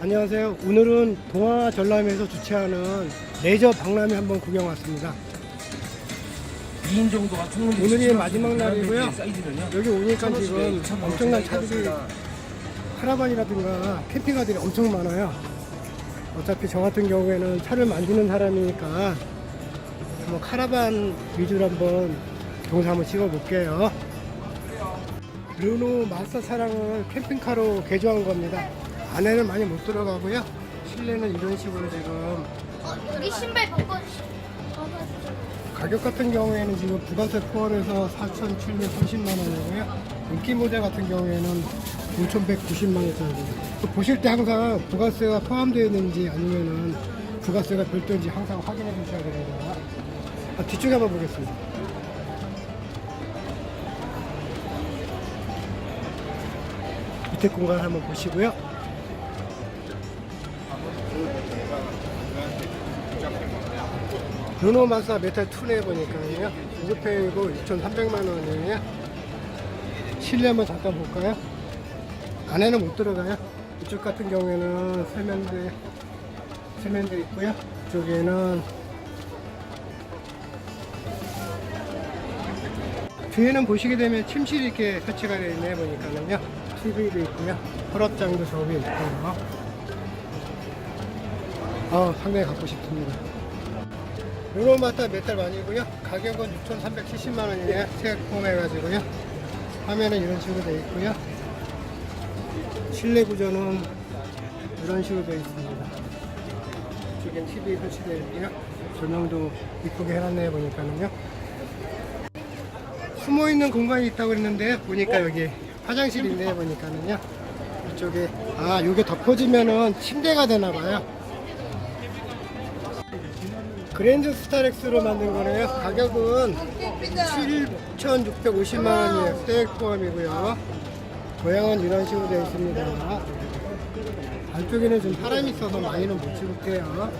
안녕하세요. 오늘은 동화 전람에서 주최하는 레저 박람회 한번 구경 왔습니다. 2인 정도가 충분히 오늘이 마지막 날이고요. 사이즈는요. 여기 오니까 지금 엄청난 차들이. 카라반이라든가 캠핑카들이 엄청 많아요. 어차피 저 같은 경우에는 차를 만드는 사람이니까 뭐 카라반 위주로 한번 동사 한번 찍어볼게요. 르노 마스터 차량을 캠핑카로 개조한 겁니다. 안에는 많이 못 들어가고요. 실내는 이런 식으로 지금 우리 신발. 바꿔주세요. 가격 같은 경우에는 지금 부가세 포함해서 4,730만 원이고요. 인기 모델 같은 경우에는 5,190만 원짜리. 보실 때 항상 부가세가 포함되어 있는지 아니면은 부가세가 별도인지 항상 확인해 주셔야 됩니다. 아, 뒤쪽에 한번 보겠습니다. 밑에 공간 한번 보시고요. 르노 마사 메탈 2네 보니까요. 무급회이고 6,300만 원이에요. 실내 한번 잠깐 볼까요? 안에는 못 들어가요. 이쪽 같은 경우에는 세면대, 세면대 있고요. 이쪽에는 뒤에는 보시게 되면 침실이 이렇게 설치가 되어 있네 보니까는요. TV도 있고요. 서랍장도 저기 있고요. 어, 상당히 갖고 싶습니다. 유로마타 메탈 만이고요. 가격은 6,370만 원이에요. 세액포함해가지고요. 화면은 이런 식으로 되어 있고요. 실내 구조는 이런 식으로 되어 있습니다. 이쪽엔 TV 설치되어 있고요. 조명도 이쁘게 해놨네요. 보니까는요. 숨어 있는 공간이 있다고 그랬는데 보니까 여기 화장실이 있네요. 보니까는요. 이쪽에 아 이게 덮어지면은 침대가 되나 봐요. 그랜드 스타렉스로 만든 거래요. 가격은 7,650만 원이에요. 세액 포함이고요. 모양은 이런 식으로 되어 있습니다. 안쪽에는 좀 사람이 있어서 많이는 못 찍을게요.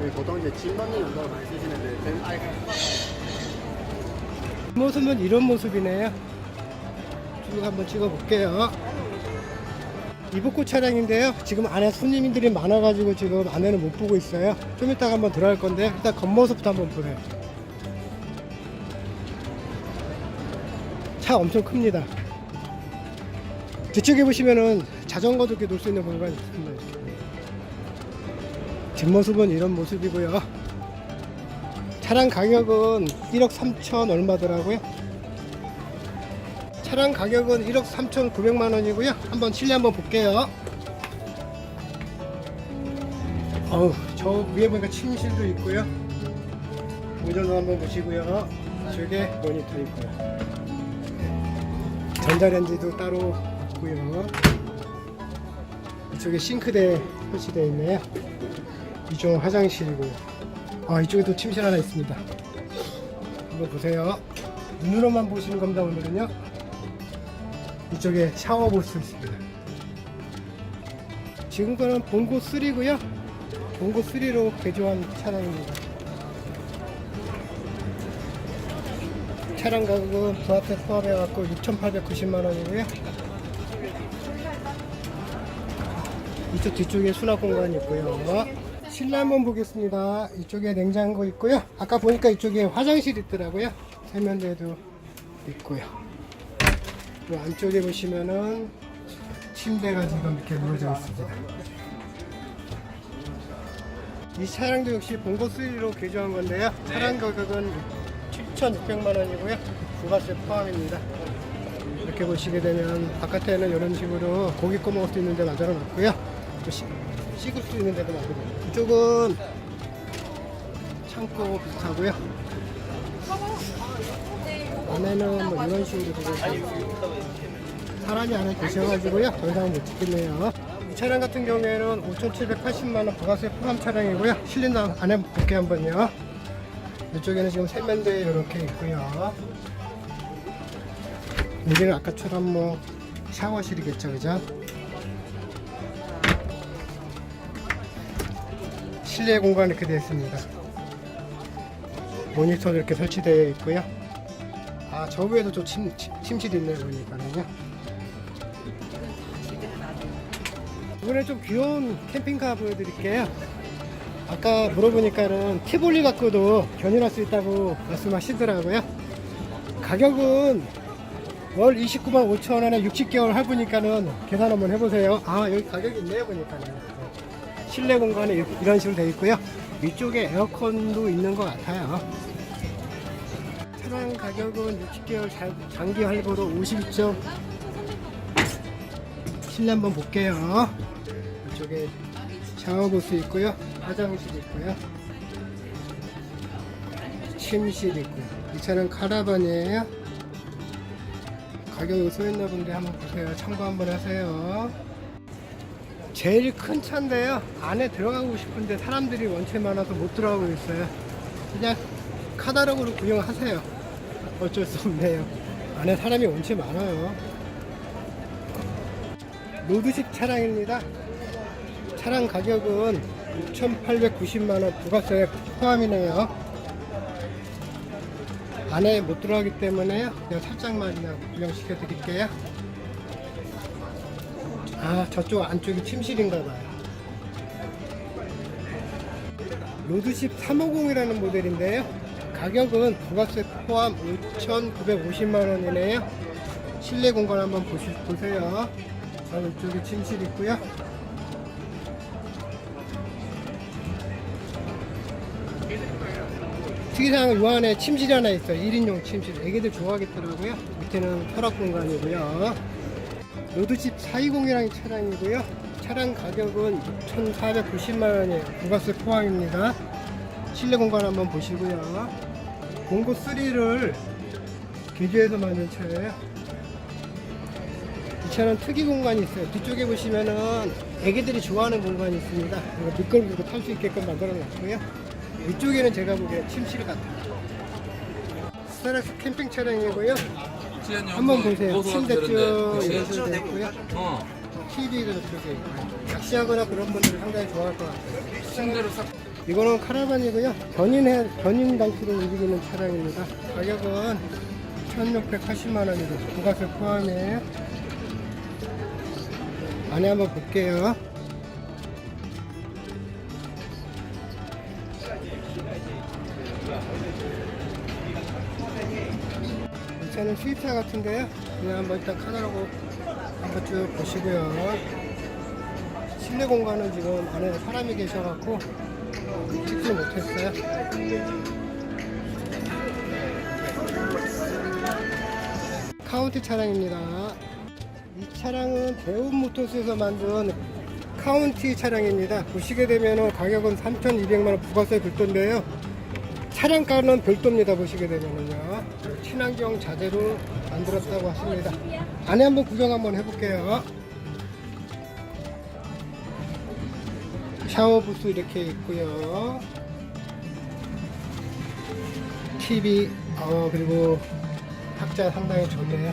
네, 보통 이제 진만년 용도로 많이 쓰시는데 된 모습은 이런 모습이네요. 쭉 한번 찍어볼게요. 이복구 차량인데요. 지금 안에 손님들이 많아가지고 지금 안에는 못 보고 있어요. 좀 이따가 한번 들어갈 건데 일단 겉모습부터 한번 보세요. 차 엄청 큽니다. 뒤쪽에 보시면은 자전거도 이렇게 놓을 수 있는 공간이 있습니다. 뒷모습은 이런 모습이고요. 차량 가격은 1억 3천 얼마더라고요. 차량 가격은 1억 3,900만 원이고요. 한번 실내 한번 볼게요. 어우, 저 위에 보니까 침실도 있고요. 운전도 한번 보시고요. 저게 모니터 있고요. 전자레인지도 따로 있고요. 이쪽에 싱크대 설치되어 있네요. 이쪽은 화장실이고요. 아, 이쪽에도 침실 하나 있습니다. 한번 보세요. 눈으로만 보시는 겁니다, 오늘은요. 이쪽에 샤워 볼 수 있습니다. 지금 거는 봉고 3고요. 봉고 3로 개조한 차량입니다. 차량 가격은 부합세 포함해 갖고 6,890만 원이고요. 이쪽 뒤쪽에 수납 공간이 있고요. 실내 한번 보겠습니다. 이쪽에 냉장고 있고요. 아까 보니까 이쪽에 화장실 있더라고요. 세면대도 있고요. 이 안쪽에 보시면은 침대가 지금 이렇게 놓여져 있습니다. 이 차량도 역시 봉고 3로 개조한 건데요. 차량 가격은 7,600만 원이고요. 부가세 포함입니다. 이렇게 보시게 되면 바깥에는 이런 식으로 고기 꺼 먹을 수 있는 데 만들어 놨고요. 또 씻, 씻을 수 있는 데도 만들어 놨고요. 이쪽은 창고 비슷하고요. 안에는 뭐 이런 식으로 되어 있습니다. 사람이 안에 계셔가지고요. 더 이상은 못 찍겠네요. 이 차량 같은 경우에는 5,780만원 부가세 포함 차량이고요. 실린다 안에 볼게 한번요. 이쪽에는 지금 세면대 이렇게 있고요. 여기는 아까처럼 뭐 샤워실이겠죠, 그죠? 실내 공간 이렇게 되어 있습니다. 모니터도 이렇게 설치되어 있고요. 아, 저 위에도 좀 침, 침, 침실이 있네요, 보니까는요. 이번에 좀 귀여운 캠핑카 보여드릴게요. 아까 물어보니까는 티볼리 갖고도 견인할 수 있다고 말씀하시더라고요. 가격은 월 29만 5천 원에 60개월 할부니까는 계산 한번 해보세요. 아 여기 가격이 있네요 보니까는. 네. 실내 공간에 이런 식으로 되어 있고요. 위쪽에 에어컨도 있는 것 같아요. 차량 가격은 60개월 자- 장기 할부로 52점. 실내 한번 볼게요. 이쪽에 샤워부스 있고요. 화장실 있고요. 침실 있고요. 이 차는 카라반이에요. 가격이 쏘였나 본데 한번 보세요. 참고 한번 하세요. 제일 큰 차인데요. 안에 들어가고 싶은데 사람들이 원체 많아서 못 들어가고 있어요. 그냥 카다록으로 구경하세요. 어쩔 수 없네요. 안에 사람이 원체 많아요. 로드식 차량입니다. 차량 가격은 6,890만원 부가세 포함이네요. 안에 못 들어가기 때문에요. 그냥 살짝만 그냥 구경시켜 드릴게요. 아, 저쪽 안쪽이 침실인가 봐요. 로드십 350이라는 모델인데요. 가격은 부가세 포함 5,950만원이네요. 실내 공간 한번 보시, 보세요. 자, 이쪽에 침실 있고요. 특이사항은 요 안에 침실이 하나 있어요. 1인용 침실. 애기들 좋아하겠더라고요. 밑에는 서랍 공간이고요. 로드집 420이라는 차량이고요. 차량 가격은 6,490만원이에요. 부가세 포함입니다. 실내 공간 한번 보시고요. 공고 3를 개조해서 만든 차예요. 이 차는 특이 공간이 있어요. 뒤쪽에 보시면은 애기들이 좋아하는 공간이 있습니다. 이거 미끌미끌 탈 수 있게끔 만들어 놨고요. 위쪽에는 제가 보기에 침실 같아요. 스타렉스 캠핑 차량이고요. 한번 보세요. 침대 쭉 이런 식으로 되어 있고요. 어. TV도 저쪽에 있고요. 낚시하거나 그런 분들이 상당히 좋아할 것 같아요. 침대를 싹. 이거는 카라반이고요. 견인해, 견인 장치로 움직이는 차량입니다. 가격은 1680만 원이고 부가세 포함이에요. 안에 한번 볼게요. 이 차는 수입차 같은데요. 그냥 한번 일단 카다라고 한번 쭉 보시고요. 실내 공간은 지금 안에 사람이 계셔갖고 찍지 못했어요. 카운티 차량입니다. 이 차량은 대운 모터스에서 만든 카운티 차량입니다. 보시게 되면 가격은 3,200만원 부가세 별도인데요. 차량가는 별도입니다. 보시게 되면은요. 친환경 자재로 만들었다고 하십니다. 안에 한번 구경 한번 해볼게요. 샤워 부스 이렇게 있고요. TV 어 그리고 탁자 상당히 좋네요.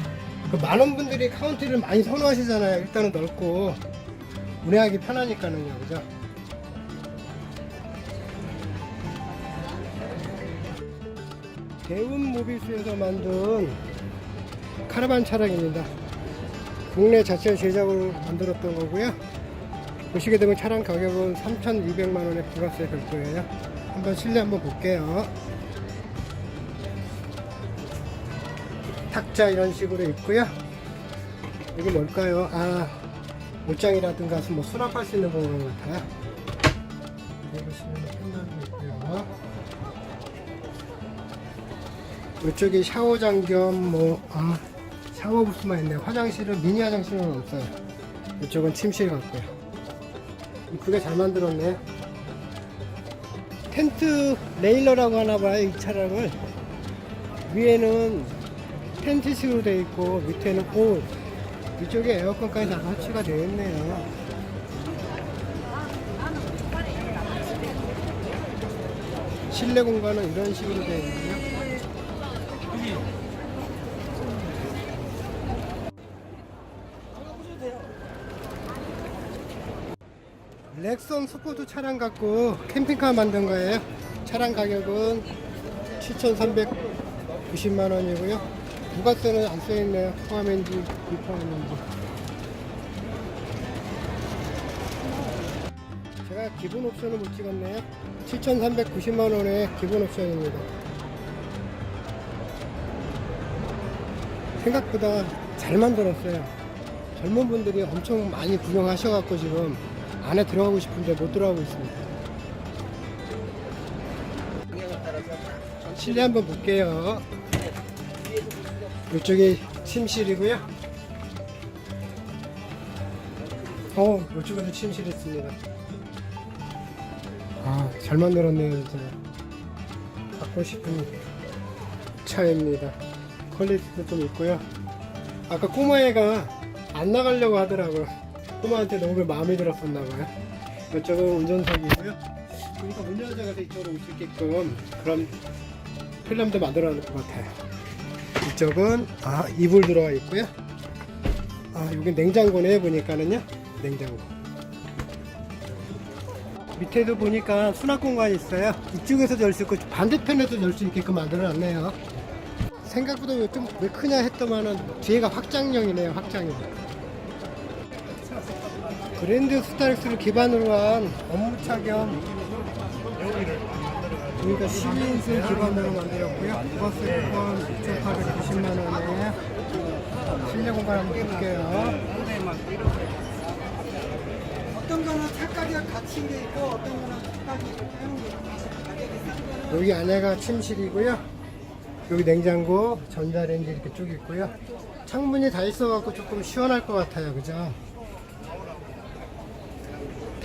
그 많은 분들이 카운티를 많이 선호하시잖아요. 일단은 넓고 운행하기 편하니까는요, 그죠? 대운 모비스에서 만든 카라반 차량입니다. 국내 자체 제작으로 만들었던 거고요. 보시게 되면 차량 가격은 3,200만 원에 부가세 별도예요. 한번 실내 한번 볼게요. 탁자 이런 식으로 있고요. 이게 뭘까요? 아, 옷장이라든가 뭐 수납할 수 있는 공간 같아요. 여기 보시면 펜더도 있고요. 이쪽이 샤워장 겸 뭐, 아, 샤워 부스만 있네요. 화장실은 미니 화장실은 없어요. 이쪽은 침실 같고요. 이쁘게 잘 만들었네. 텐트 레일러라고 하나 봐요, 이 차량을. 위에는 텐트식으로 되어 있고, 밑에는 옷. 위쪽에 에어컨까지 다 설치가 되어 있네요. 실내 공간은 이런 식으로 되어 있네요. 렉선 스포츠 차량 갖고 캠핑카 만든 거예요. 차량 가격은 7,390만 원이고요. 부가세는 안 써있네요. 포함인지 비포함인지. 제가 기본 옵션을 못 찍었네요. 7,390만 원의 기본 옵션입니다. 생각보다 잘 만들었어요. 젊은 분들이 엄청 많이 구경하셔갖고 지금 안에 들어가고 싶은데 못 들어가고 있습니다. 실내 한번 볼게요. 이쪽이 침실이고요. 어, 이쪽에도 침실 있습니다. 아, 잘 만들었네요, 진짜. 갖고 싶은 차입니다. 퀄리티도 좀 있고요. 아까 꼬마애가 안 나가려고 하더라고요. 꼬마한테 너무 마음에 들었었나봐요. 이쪽은 운전석이고요. 그러니까 운전자가 이쪽으로 올 수 있게끔 그런 필름도 만들어 놓을 것 같아요. 이쪽은 아 이불 들어가 있고요. 아 여기 냉장고네 보니까는요 냉장고. 밑에도 보니까 수납 공간이 있어요. 이쪽에서도 열 수 있고 반대편에도 열 수 있게끔 만들어 놨네요. 생각보다 좀 왜 크냐 했더만은 뒤에가 확장형이네요 확장형. 그랜드 스타렉스를 기반으로 한 업무차 겸 여기가 12인승 기반으로 만들었고요. 버스 쿠폰 6,890만 원에 실내 공간 한번 볼게요. 어떤 거는 차가지가 갇힌 게 있고 어떤 거는 하는 게 있고 여기 안에가 침실이고요. 여기 냉장고, 전자레인지 이렇게 쭉 있고요. 창문이 다 있어갖고 조금 시원할 것 같아요. 그죠?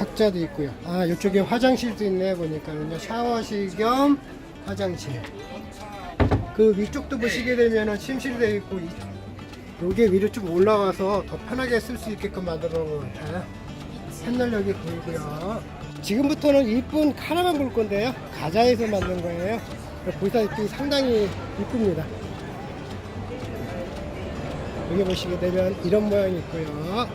탁자도 있고요. 아, 이쪽에 화장실도 있네, 보니까는요. 샤워실 겸 화장실. 그 위쪽도 보시게 되면은 침실이 되어 있고, 이- 요게 위로 좀 올라와서 더 편하게 쓸 수 있게끔 만들어 놓은 것 같아요. 팬널력이 보이고요. 지금부터는 이쁜 카라반 볼 건데요. 가자에서 만든 거예요. 보시다시피 상당히 이쁩니다. 여기 보시게 되면 이런 모양이 있고요.